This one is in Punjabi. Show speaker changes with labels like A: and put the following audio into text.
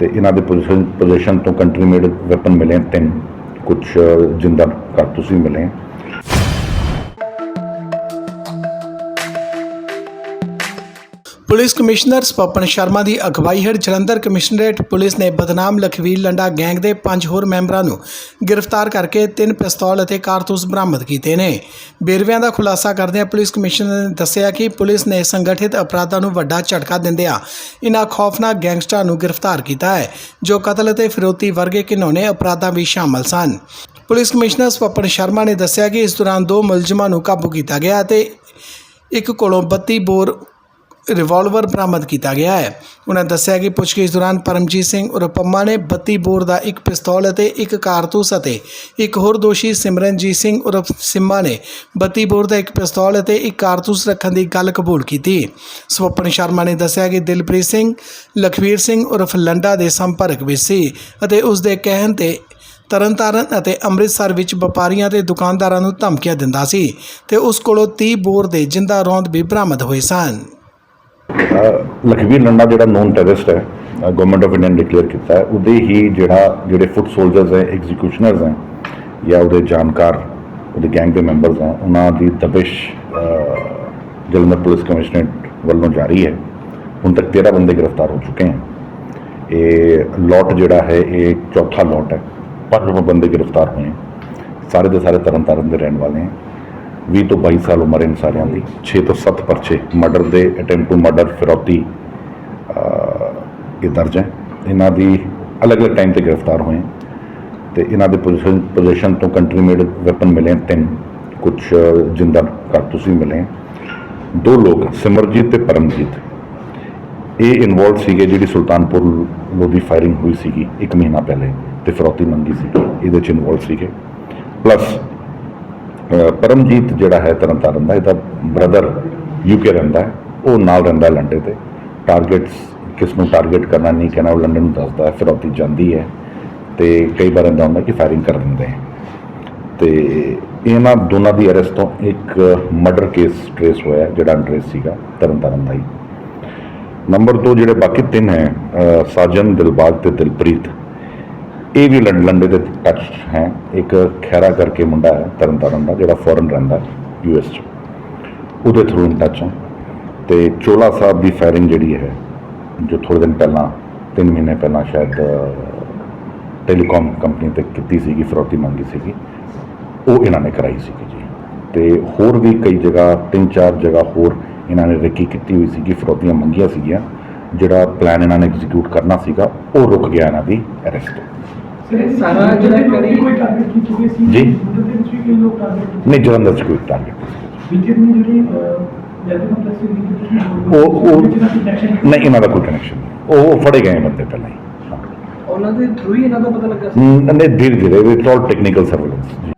A: ਤੇ ਇਹਨਾਂ ਦੇ ਪੋਜੀਸ਼ਨ ਪੋਜੀਸ਼ਨ ਤੋਂ ਕੰਟਰੀ ਮੇਡ ਵੈਪਨ ਮਿਲੇ ਤਿੰਨ। ਕੁਝ ਜਿੰਦਾ ਕਾਰਤੂਸ ਵੀ ਮਿਲੇ
B: ਪੁਲਿਸ ਕਮਿਸ਼ਨਰ ਸਪਪਨ ਸ਼ਰਮਾ ਦੀ ਅਗਵਾਈ ਹੇਠ ਜਲੰਧਰ ਕਮਿਸ਼ਨਰੇਟ ਪੁਲਿਸ ਨੇ ਬਦਨਾਮ ਲਖਵੀਰ ਲੰਡਾ ਗੈਂਗ ਦੇ ਪੰਜ ਹੋਰ ਮੈਂਬਰਾਂ ਨੂੰ ਗ੍ਰਿਫਤਾਰ ਕਰਕੇ ਤਿੰਨ ਪਿਸਤੌਲ ਅਤੇ ਕਾਰਤੂਸ ਬਰਾਮਦ ਕੀਤੇ ਨੇ। ਬੇਰਵਿਆਂ ਦਾ ਖੁਲਾਸਾ ਕਰਦਿਆਂ ਪੁਲਿਸ ਕਮਿਸ਼ਨਰ ਨੇ ਦੱਸਿਆ ਕਿ ਪੁਲਿਸ ਨੇ ਸੰਗਠਿਤ ਅਪਰਾਧਾਂ ਨੂੰ ਵੱਡਾ ਝਟਕਾ ਦਿੰਦਿਆਂ ਇਨ੍ਹਾਂ ਖੌਫਨਾਕ ਗੈਂਗਸਟਰਾਂ ਨੂੰ ਗ੍ਰਿਫਤਾਰ ਕੀਤਾ ਹੈ, ਜੋ ਕਤਲ ਅਤੇ ਫਿਰੋਤੀ ਵਰਗੇ ਘਿਨੌਣੇ ਅਪਰਾਧਾਂ ਵਿੱਚ ਸ਼ਾਮਲ ਸਨ। ਪੁਲਿਸ ਕਮਿਸ਼ਨਰ ਸਪਪਨ ਸ਼ਰਮਾ ਨੇ ਦੱਸਿਆ ਕਿ ਇਸ ਦੌਰਾਨ ਦੋ ਮੁਲਜ਼ਮਾਂ ਨੂੰ ਕਾਬੂ ਕੀਤਾ ਗਿਆ ਅਤੇ ਇੱਕ ਕੋਲੋਂ 32 ਬੋਰ ਰਿਵਾਲਵਰ ਬਰਾਮਦ ਕੀਤਾ ਗਿਆ ਹੈ। ਉਹਨਾਂ ਦੱਸਿਆ ਕਿ ਪੁੱਛਗਿੱਛ ਦੌਰਾਨ ਪਰਮਜੀਤ ਸਿੰਘ ਉਰਪੰਮਾ ਨੇ 32 ਬੋਰ ਦਾ ਇੱਕ ਪਿਸਤੌਲ ਅਤੇ ਇੱਕ ਕਾਰਤੂਸ ਅਤੇ ਇੱਕ ਹੋਰ ਦੋਸ਼ੀ ਸਿਮਰਨਜੀਤ ਸਿੰਘ ਉਰਫ ਸਿੰਮਾ ਨੇ 32 ਬੋਰ ਦਾ ਇੱਕ ਪਿਸਤੌਲ ਅਤੇ ਇੱਕ ਕਾਰਤੂਸ ਰੱਖਣ ਦੀ ਗੱਲ ਕਬੂਲ ਕੀਤੀ। ਸਵਪਨ ਸ਼ਰਮਾ ਨੇ ਦੱਸਿਆ ਕਿ ਦਿਲਪ੍ਰੀਤ ਸਿੰਘ, ਲਖਵੀਰ ਸਿੰਘ ਉਰਫ ਲੰਡਾ ਦੇ ਸੰਪਰਕ ਵਿੱਚ ਸੀ ਅਤੇ ਉਸ ਦੇ ਕਹਿਣ ਤੇ ਤਰਨਤਾਰਨ ਅਤੇ ਅੰਮ੍ਰਿਤਸਰ ਵਿੱਚ ਵਪਾਰੀਆਂ ਤੇ ਦੁਕਾਨਦਾਰਾਂ ਨੂੰ ਧਮਕੀਆਂ ਦਿੰਦਾ ਸੀ ਤੇ ਉਸ ਕੋਲੋਂ 30 ਬੋਰ ਦੇ ਜਿੰਦਾ ਰੌਂਦ ਵੀ ਬਰਾਮਦ ਹੋਏ ਸਨ।
A: ਲਖਵੀਰ ਲੰਡਾ ਜਿਹੜਾ ਨੋਨ ਟੈਰਰਿਸਟ ਹੈ ਗਵਰਨਮੈਂਟ ਆਫ ਇੰਡੀਆ ਨੇ ਡਿਕਲੇਅਰ ਕੀਤਾ ਹੈ, ਉਹਦੇ ਹੀ ਜਿਹੜਾ ਜਿਹੜੇ ਫੁੱਟ ਸੋਲਜਰਸ ਹੈ ਐਗਜ਼ੀਕਿਊਸ਼ਨਰਸ ਹੈ, ਜਾਂ ਉਹਦੇ ਜਾਣਕਾਰ, ਉਹਦੇ ਗੈਂਗ ਦੇ ਮੈਂਬਰਸ ਹੈ, ਉਹਨਾਂ ਦੀ ਦਬਿਸ਼ ਜਲੰਧਰ ਪੁਲਿਸ ਕਮਿਸ਼ਨਰੇਟ ਵੱਲੋਂ ਜਾਰੀ ਹੈ। ਹੁਣ ਤੱਕ 13 ਬੰਦੇ ਗ੍ਰਿਫਤਾਰ ਹੋ ਚੁੱਕੇ ਹਨ ਇਹ ਲੋਟ ਜਿਹੜਾ ਹੈ, ਇਹ ਚੌਥਾ ਲੋਟ ਹੈ। ਪੰਜ ਬੰਦੇ ਗ੍ਰਿਫਤਾਰ ਹੋਏ ਸਾਰੇ ਦੇ ਸਾਰੇ ਤਰਨਤਾਰਨ ਦੇ ਰਹਿਣ ਵਾਲੇ ਹਨ 20 ਤੋਂ 22 ਸਾਲ ਉਮਰ ਹੈ ਇਨ ਸਾਰਿਆਂ ਦੀ। 6 ਤੋਂ 7 ਪਰਚੇ ਮਰਡਰ ਦੇ ਅਟੈਂਪਟ ਟੂ ਮਰਡਰ ਫਿਰੌਤੀ ਇਹ ਦਰਜ ਹੈ। ਇਹਨਾਂ ਦੀ ਅਲੱਗ-ਅਲੱਗ ਟਾਈਮ ਤੇ ਗ੍ਰਿਫਤਾਰ ਹੋਏ ਤੇ ਇਹਨਾਂ ਦੇ ਪੋਜੀਸ਼ਨ ਪੋਜੀਸ਼ਨ ਤੋਂ ਕੰਟਰੀ ਮੇਡ ਵੈਪਨ ਮਿਲੇ ਤਿੰਨ। ਕੁਝ ਜਿੰਦਾ ਕਾਰਤੂਸ ਵੀ ਮਿਲੇ ਦੋ ਲੋਕ ਸਿਮਰਜੀਤ ਤੇ ਪਰਮਜੀਤ। ਇਹ ਇਨਵੋਲਵ ਸੀਗੇ ਜਿਹੜੀ ਸੁਲਤਾਨਪੁਰ ਲੋਧੀ ਫਾਇਰਿੰਗ ਹੋਈ ਸੀਗੀ 1 ਮਹੀਨਾ ਪਹਿਲੇ ਤੇ ਫਿਰੌਤੀ ਮੰਗੀ ਸੀਗੀ ਇਹਦੇ ਚ ਇਨਵੋਲਵ ਸੀਗੇ। ਪਲੱਸ ਪਰਮਜੀਤ ਜਿਹੜਾ ਹੈ ਤਰਨਤਾਰਨ ਦਾ, ਇਹਦਾ ਬ੍ਰਦਰ ਯੂਕੇ ਰਹਿੰਦਾ ਹੈ, ਉਹ ਨਾਲ ਰਹਿੰਦਾ ਲੰਡੇ ਤੇ। ਟਾਰਗੇਟਸ ਕਿਸ ਨੂੰ ਟਾਰਗੇਟ ਕਰਨਾ ਨਹੀਂ ਕਹਿਣਾ, ਉਹ ਲੰਡਨ ਨੂੰ ਦੱਸਦਾ ਹੈ ਫਿਰੌਤੀ ਜਾਂਦੀ ਹੈ ਤੇ ਕਈ ਵਾਰ ਇਹਦਾ ਹੁੰਦਾ ਕਿ ਫਾਇਰਿੰਗ ਕਰ ਦਿੰਦੇ ਹੈ। ਤੇ ਇਹਨਾਂ ਦੋਨਾਂ ਦੀ ਅਰੈਸਟ ਤੋਂ ਇੱਕ ਮਰਡਰ ਕੇਸ ਟ੍ਰੇਸ ਹੋਇਆ, ਜਿਹੜਾ ਅਨਟ੍ਰੇਸ ਸੀਗਾ, ਤਰਨਤਾਰਨ ਦਾ ਹੀ। ਨੰਬਰ 2 ਜਿਹੜੇ ਬਾਕੀ ਤਿੰਨ ਹੈ ਸਾਜਨ, ਦਿਲਬਾਗ ਤੇ ਦਿਲਪ੍ਰੀਤ। ਇਹ ਵੀ ਲੰ- ਲੰਡੇ ਦੇ ਟੱਚ ਹੈ। ਇੱਕ ਖੈਰਾ ਕਰਕੇ ਮੁੰਡਾ ਹੈ, ਤਰਨਤਾਰਨ ਦਾ, ਜਿਹੜਾ ਫੋਰਨ ਰਹਿੰਦਾ ਹੈ ਯੂਐਸ ਚ। ਉਹਦੇ ਥਰੂ ਇਨ ਟੱਚ ਹੈ। ਤੇ ਚੋਲਾ ਸਾਹਿਬ ਦੀ ਫਾਇਰਿੰਗ ਜਿਹੜੀ ਹੈ, ਜੋ ਥੋੜੇ ਦਿਨ ਪਹਿਲਾਂ 3 ਮਹੀਨੇ ਪਹਿਲਾਂ ਸ਼ਾਇਦ ਟੈਲੀਕਾਮ ਕੰਪਨੀ ਤੇ ਕੀਤੀ ਸੀਗੀ, ਫਰੋਤੀ ਮੰਗੀ ਸੀਗੀ, ਉਹ ਇਹਨਾਂ ਨੇ ਕਰਾਈ ਸੀਗੀ ਜੀ। ਤੇ ਹੋਰ ਵੀ ਕਈ ਜਗ੍ਹਾ, ਤਿੰਨ ਚਾਰ ਜਗ੍ਹਾ ਹੋਰ ਇਹਨਾਂ ਨੇ ਰੇਕੀ ਕੀਤੀ ਹੋਈ ਸੀਗੀ, ਫਰੋਤੀਆਂ ਮੰਗੀਆਂ ਸੀਗੀਆਂ, ਜਿਹੜਾ ਪਲਾਨ ਇਹਨਾਂ ਨੇ ਐਗਜ਼ੀਕਿਊਟ ਕਰਨਾ ਸੀਗਾ, ਉਹ ਰੁਕ ਗਿਆ ਇਹਨਾਂ ਦੀ ਅਰੈਸਟ
C: ਸਾਰਾ ਜਿਹੜਾ ਕਰੀ
D: ਕੋਈ ਟਾਰਗੇਟ ਕੀਤੀ ਗਈ ਸੀ?
A: ਜੀ।
D: ਉਹਦੇ ਵਿੱਚ ਵੀ ਕਈ ਲੋਕ ਟਾਰਗੇਟ
A: ਨਹੀਂ ਜਲੰਧਰ ਚ ਕੋਈ ਟਾਰਗੇਟ
D: ਵਿੱਚ ਦੀ ਜਿਹੜੀ
A: ਉਹ ਉਹ ਨਹੀਂ ਇਹਨਾਂ ਦਾ ਕੋਈ ਕਨੈਕਸ਼ਨ ਨਹੀਂ। ਉਹ ਫੜੇ ਗਏ ਬੰਦੇ ਪਹਿਲਾਂ ਹੀ।
C: ਉਹਨਾਂ ਦੇ ਥਰੂ ਹੀ ਇਹਨਾਂ ਦਾ ਪਤਾ ਲੱਗਾ ਸੀ?
A: ਹਾਂ। ਨਹੀਂ ਧੀਰੇ ਧੀਰੇ ਇਟਸ ਆਲ ਟੈਕਨੀਕਲ ਸਰਵੇਲੈਂਸ ਜੀ